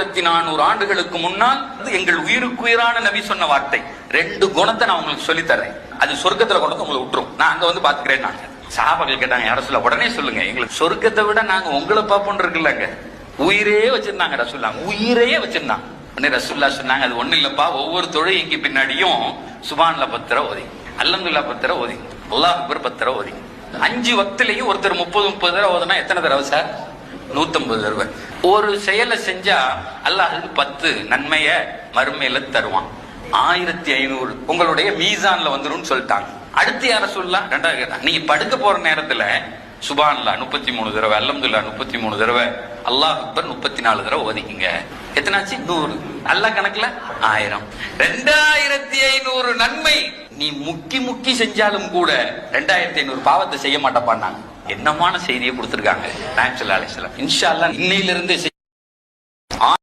ஆயிரத்தி நானூறு ஆண்டுகளுக்கு முன்னால் அது எங்கள் உயிருக்குயிரான நபி சொன்ன வார்த்தை. ரெண்டு குணத்தை நான் உங்களுக்கு சொல்லி தரேன் அது சொர்க்கத்துல கொண்டு வந்து உங்களை விட்டுரும். நான் அங்க வந்து பாத்துக்கிறேன் நாங்க சாபாக்கள் கேட்டாங்க யாரும் சொல்ல? உடனே சொல்லுங்க. எங்களுக்கு சொர்க்கத்தை விட நாங்க உங்களை பார்ப்போம் இருக்குல்லங்க. உயிரே வச்சிருந்தாங்க ரசுல்லா உயிரே வச்சிருந்தாங்க. உடனே ரசுல்லா சொன்னாங்க அது ஒண்ணு இல்லப்பா. ஒவ்வொரு தொழுகைக்கு பின்னாடியும் சுபான்ல பத்திர ஓதி. அல்லந்துல்லா பத்திர ஓதி. அல்லாஹ் பத்திர ஓதி. அஞ்சு வக்திலையும் ஒருத்தர் முப்பது முப்பது தடவை ஓதுனா எத்தனை தடவை சார்? நூத்தம்பது தடவை. ஒரு செயலை செஞ்சா அல்லாஹ் பத்து நன்மைய மறுமையில தருவான். ஆயிரத்தி ஐநூறு. உங்களுடைய மீசான்ல வந்துரும்னு சொல்லிட்டாங்க. அடுத்து யார சொல்லலாம்? ரெண்டாவது கேட்டாங்க நீங்க படுக்க போற நேரத்துல சுபான்லா முப்பத்தி மூணு தடவை அல்லம்துல்லா முப்பத்தி மூணு தடவை அல்லாஹ் அக்பர் முப்பத்தி நாலு தடவை ஓதிக்கிங்க. எத்தனாச்சு? நூறு. அல்லாஹ் கணக்குல ஆயிரம். ரெண்டாயிரத்தி முக்கி முக்கி செஞ்சாலும் கூட ரெண்டாயிரத்தி ஐநூறு பாவத்தை செய்ய மாட்டப்பான்னாங்க. என்னமான செய்தியை கொடுத்திருக்காங்க? நாயம் ஸல்லல்லாஹு அலைஹி இன்னையிலிருந்து